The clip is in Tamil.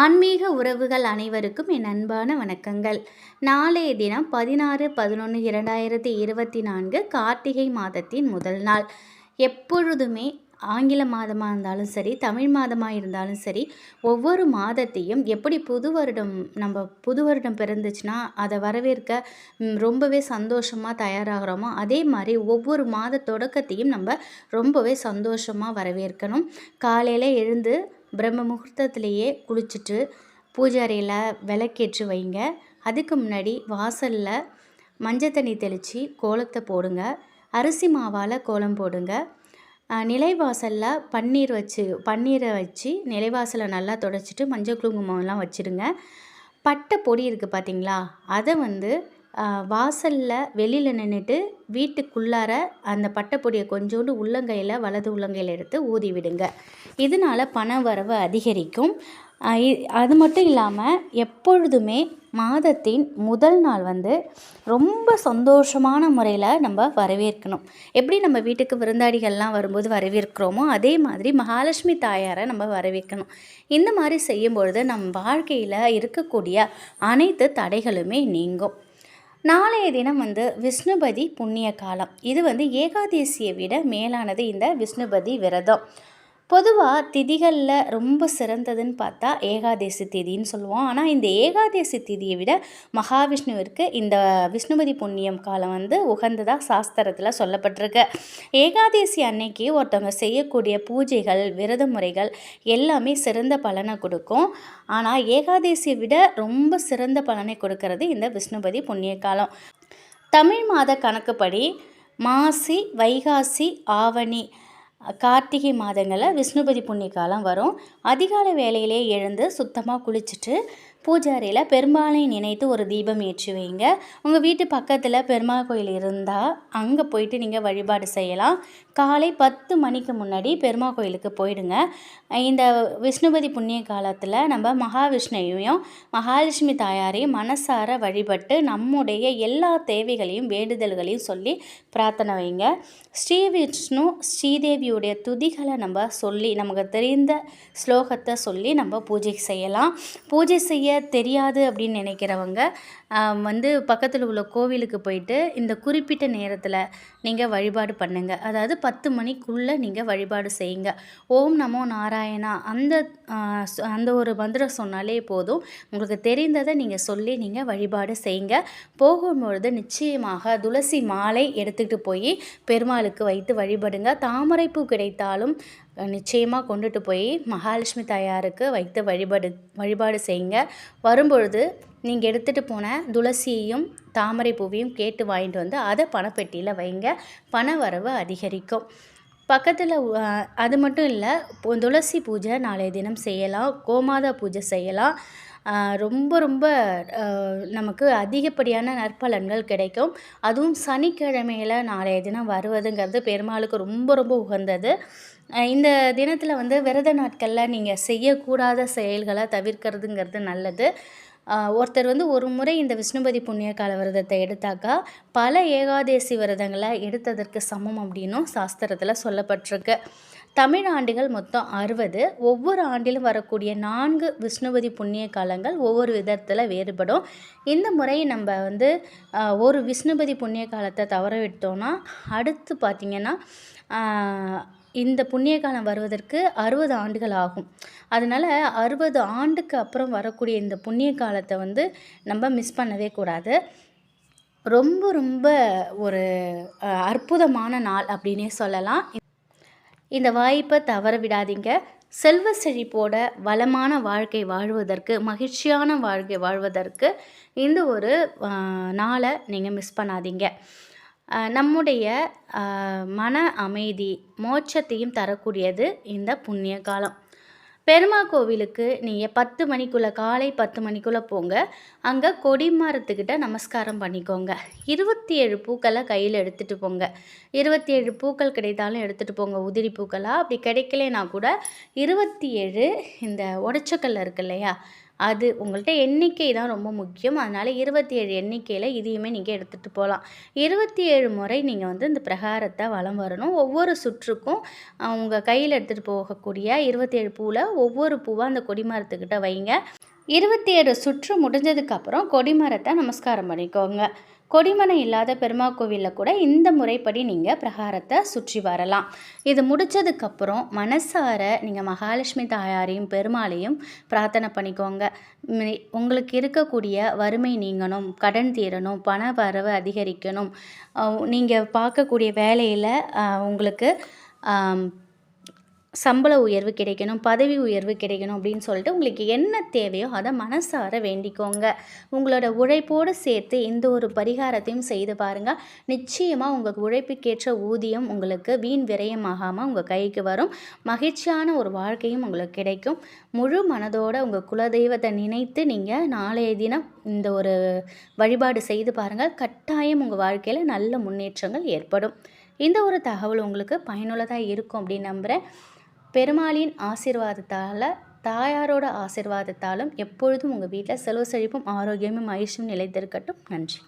ஆன்மீக உறவுகள் அனைவருக்கும் என் அன்பான வணக்கங்கள். நாளைய தினம் பதினாறு பதினொன்று இரண்டாயிரத்தி இருபத்தி நான்கு கார்த்திகை மாதத்தின் முதல் நாள். எப்பொழுதுமே ஆங்கில மாதமாக இருந்தாலும் சரி தமிழ் மாதமாக இருந்தாலும் சரி ஒவ்வொரு மாதத்தையும் எப்படி புது வருடம் நம்ம புது வருடம் பிறந்துச்சுன்னா அதை வரவேற்க ரொம்பவே சந்தோஷமாக தயாராகிறோமோ அதே மாதிரி ஒவ்வொரு மாத தொடக்கத்தையும் நம்ம ரொம்பவே சந்தோஷமாக வரவேற்கணும். காலையில் எழுந்து பிரம்ம முகூர்த்தத்திலேயே குளிச்சுட்டு பூஜை அறையில் விளக்கேற்றி வைங்க. அதுக்கு முன்னாடி வாசலில் மஞ்சள் தண்ணி தெளித்து கோலத்தை போடுங்க. அரிசி மாவால் கோலம் போடுங்க. நிலைவாசலில் பன்னீர் வச்சு பன்னீரை வச்சு நிலைவாசலை நல்லா தொடச்சிட்டு மஞ்சள் குங்குமம்லாம் வச்சுடுங்க பட்டை பொடி இருக்குது பார்த்தீங்களா அதை வந்து வாசலில் வெளியில் நின்றுட்டு வீட்டுக்குள்ளார அந்த பட்டை பொடியை கொஞ்சோண்டு உள்ளங்கையில் வலது உள்ளங்கையில் எடுத்து ஊதி விடுங்க. இதனால் பண வரவு அதிகரிக்கும். அது மட்டும் இல்லாமல் எப்பொழுதுமே மாதத்தின் முதல் நாள் வந்து ரொம்ப சந்தோஷமான முறையில் நம்ம வரவேற்கணும். எப்படி நம்ம வீட்டுக்கு விருந்தாடிகள்லாம் வரும்போது வரவேற்கிறோமோ அதே மாதிரி மகாலட்சுமி தாயாரை நம்ம வரவேற்கணும். இந்த மாதிரி செய்யும்பொழுது நம் வாழ்க்கையில் இருக்கக்கூடிய அனைத்து தடைகளுமே நீங்கும். நாளைய தினம் வந்து விஷ்ணுபதி புண்ணிய காலம் இது வந்து ஏகாதசியை விட மேலானது இந்த விஷ்ணுபதி விரதம். பொதுவாக திதிகளில் ரொம்ப சிறந்ததுன்னு பார்த்தா ஏகாதேசி திதின்னு சொல்லுவோம். ஆனால் இந்த ஏகாதேசி திதியை விட மகாவிஷ்ணுவிற்கு இந்த விஷ்ணுபதி புண்ணியம் காலம் வந்து உகந்ததாக சாஸ்திரத்தில் சொல்லப்பட்டிருக்கு. ஏகாதேசி அன்னைக்கு ஒருத்தவங்க செய்யக்கூடிய பூஜைகள் விரத முறைகள் எல்லாமே சிறந்த பலனை கொடுக்கும். ஆனால் ஏகாதேசியை விட ரொம்ப சிறந்த பலனை கொடுக்கறது இந்த விஷ்ணுபதி புண்ணிய காலம். தமிழ் மாத கணக்குப்படி மாசி வைகாசி ஆவணி கார்த்திகை மாதங்களில் விஷ்ணுபதி புண்ணிய காலம் வரும். அதிகாலை வேலையிலே எழுந்து சுத்தமாக குளிச்சுட்டு பூஜாரியில் பெருமாளை நினைத்து ஒரு தீபம் ஏற்றி வைங்க. உங்கள் வீட்டு பக்கத்தில் பெருமாள் கோயில் இருந்தால் அங்கே போயிட்டு நீங்கள் வழிபாடு செய்யலாம். காலை பத்து மணிக்கு முன்னாடி பெருமாள் கோயிலுக்கு போயிடுங்க. இந்த விஷ்ணுபதி புண்ணிய காலத்தில் நம்ம மகாவிஷ்ணுவையும் மகாலட்சுமி தாயாரையும் மனசார வழிபட்டு நம்முடைய எல்லா தேவைகளையும் வேண்டுதல்களையும் சொல்லி பிரார்த்தனை வைங்க. ஸ்ரீ விஷ்ணு ஸ்ரீதேவியுடைய துதிகளை நம்ம சொல்லி நமக்கு தெரிந்த ஸ்லோகத்தை சொல்லி நம்ம பூஜை செய்யலாம். பூஜை செய்ய தெரியாது அப்படின்னு நினைக்கிறவங்க வந்து பக்கத்தில் உள்ள கோவிலுக்கு போயிட்டு இந்த குறிப்பிட்ட நேரத்தில் நீங்கள் வழிபாடு பண்ணுங்கள் அதாவது பத்து மணிக்குள்ளே நீங்கள் வழிபாடு செய்யுங்க. ஓம் நமோ நாராயணா. அந்த அந்த ஒரு மந்திரம் சொன்னாலே போதும். உங்களுக்கு தெரிந்ததை நீங்கள் சொல்லி நீங்கள் வழிபாடு செய்யுங்க. போகும்பொழுது நிச்சயமாக துளசி மாலை எடுத்துகிட்டு போய் பெருமாளுக்கு வைத்து வழிபடுங்க. தாமரைப்பூ கிடைத்தாலும் நிச்சயமாக கொண்டுட்டு போய் மகாலட்சுமி தாயாருக்கு வைத்து வழிபாடு வழிபாடு செய்யுங்க. வரும்பொழுது நீங்கள் எடுத்துகிட்டு போன துளசியையும் தாமரை பூவையும் கேட்டு வாங்கிட்டு வந்து அதை பணப்பெட்டியில் வைங்க. பண வரவு அதிகரிக்கும். பக்கத்தில் அது மட்டும் இல்லை துளசி பூஜை நாளைய தினம் செய்யலாம் கோமாதா பூஜை செய்யலாம். ரொம்ப ரொம்ப நமக்கு அதிகப்படியான நற்பலன்கள் கிடைக்கும். அதுவும் சனிக்கிழமையில் நாளைய தினம் வருவதுங்கிறது பெருமாளுக்கு ரொம்ப ரொம்ப உகந்தது. இந்த தினத்தில் வந்து விரத நாட்களில் நீங்கள் செய்யக்கூடாத செயல்களை தவிர்க்கிறதுங்கிறது நல்லது. ஒருத்தர் வந்து ஒரு முறை இந்த விஷ்ணுபதி புண்ணிய கால விரதத்தை எடுத்தாக்கா பல ஏகாதேசி விரதங்களை எடுத்ததற்கு சமம் அப்படின்னும் சாஸ்திரத்தில் சொல்லப்பட்டிருக்கு. தமிழ் ஆண்டுகள் மொத்தம் அறுபது. ஒவ்வொரு ஆண்டிலும் வரக்கூடிய நான்கு விஷ்ணுபதி புண்ணிய காலங்கள் ஒவ்வொரு விதத்தில் வேறுபடும். இந்த முறை நம்ம வந்து ஒரு விஷ்ணுபதி புண்ணிய காலத்தை தவற விட்டோம்னா அடுத்து பார்த்திங்கன்னா இந்த புண்ணிய காலம் வருவதற்கு அறுபது ஆண்டுகள் ஆகும். அதனால் அறுபது ஆண்டுக்கு அப்புறம் வரக்கூடிய இந்த புண்ணிய காலத்தை வந்து நம்ம மிஸ் பண்ணவே கூடாது. ரொம்ப ரொம்ப ஒரு அற்புதமான நாள் அப்படின்னே சொல்லலாம். இந்த வாய்ப்பை தவற விடாதீங்க. செல்வ செழிப்போட வளமான வாழ்க்கை வாழ்வதற்கு மகிழ்ச்சியான வாழ்க்கை வாழ்வதற்கு இந்த ஒரு நாளை நீங்கள் மிஸ் பண்ணாதீங்க. நம்முடைய மன அமைதி மோட்சத்தையும் தரக்கூடியது இந்த புண்ணிய காலம். பெருமா கோவிலுக்கு நீங்கள் பத்து மணிக்குள்ளே காலை பத்து மணிக்குள்ளே போங்க. அங்கே கொடிமரத்துக்கிட்ட நமஸ்காரம் பண்ணிக்கோங்க. இருபத்தி ஏழு பூக்களை கையில் எடுத்துகிட்டு போங்க. இருபத்தி ஏழு பூக்கள் கிடைத்தாலும் எடுத்துகிட்டு போங்க. உதிரி பூக்களாக அப்படி கிடைக்கலனா கூட இருபத்தி ஏழு இந்த உடச்சக்கல்ல இருக்கு இல்லையா அது உங்கள்கிட்ட எண்ணிக்கை தான் ரொம்ப முக்கியம். அதனால் இருபத்தி ஏழு எண்ணிக்கையில் இதையுமே நீங்கள் எடுத்துகிட்டு போகலாம் இருபத்தி ஏழு முறை நீங்கள் வந்து இந்த பிரகாரத்தை வலம் வரணும். ஒவ்வொரு சுற்றுக்கும் உங்கள் கையில் எடுத்துகிட்டு போகக்கூடிய இருபத்தி ஏழு பூவில் ஒவ்வொரு பூவாக அந்த கொடிமரத்துக்கிட்ட வைங்க. இருபத்தி ஏழு சுற்று முடிஞ்சதுக்கப்புறம் கொடிமரத்தை நமஸ்காரம் பண்ணிக்கோங்க. கொடிமனை இல்லாத பெருமா கோவிலில் கூட இந்த முறைப்படி நீங்கள் பிரகாரத்தை சுற்றி வரலாம். இது முடித்ததுக்கப்புறம் மனசார நீங்கள் மகாலட்சுமி தாயாரையும் பெருமாளையும் பிரார்த்தனை பண்ணிக்கோங்க. உங்களுக்கு இருக்கக்கூடிய வறுமை நீங்கணும் கடன் தீரணும் பண வரவு அதிகரிக்கணும். நீங்கள் பார்க்கக்கூடிய வேலையில் உங்களுக்கு சம்பள உயர்வு கிடைக்கணும் பதவி உயர்வு கிடைக்கணும் அப்படின்னு சொல்லிட்டு உங்களுக்கு என்ன தேவையோ அதை மனசார வேண்டிக்கோங்க. உங்களோட உழைப்போடு சேர்த்து இந்த ஒரு பரிகாரத்தையும் செய்து பாருங்கள் நிச்சயமாக உங்கள் உழைப்புக்கேற்ற ஊதியம் உங்களுக்கு வீண் விரயமாகாமல் உங்கள் கைக்கு வரும். மகிழ்ச்சியான ஒரு வாழ்க்கையும் உங்களுக்கு கிடைக்கும். முழு மனதோட உங்கள் குலதெய்வத்தை நினைத்து நீங்கள் நாளைய தினம் இந்த ஒரு வழிபாடு செய்து பாருங்கள் கட்டாயம் உங்கள் வாழ்க்கையில் நல்ல முன்னேற்றங்கள் ஏற்படும். இந்த ஒரு தகவல் உங்களுக்கு பயனுள்ளதாக இருக்கும் அப்படின்னு நம்புகிறேன் பெருமாளின் ஆசீர்வாதத்தால் தாயாரோட ஆசீர்வாதத்தாலும் எப்பொழுதும் உங்கள் வீட்டில் செலவு செழிப்பும் ஆரோக்கியமும் மகிழ்ச்சியும் நிலைத்திருக்கட்டும். நன்றி.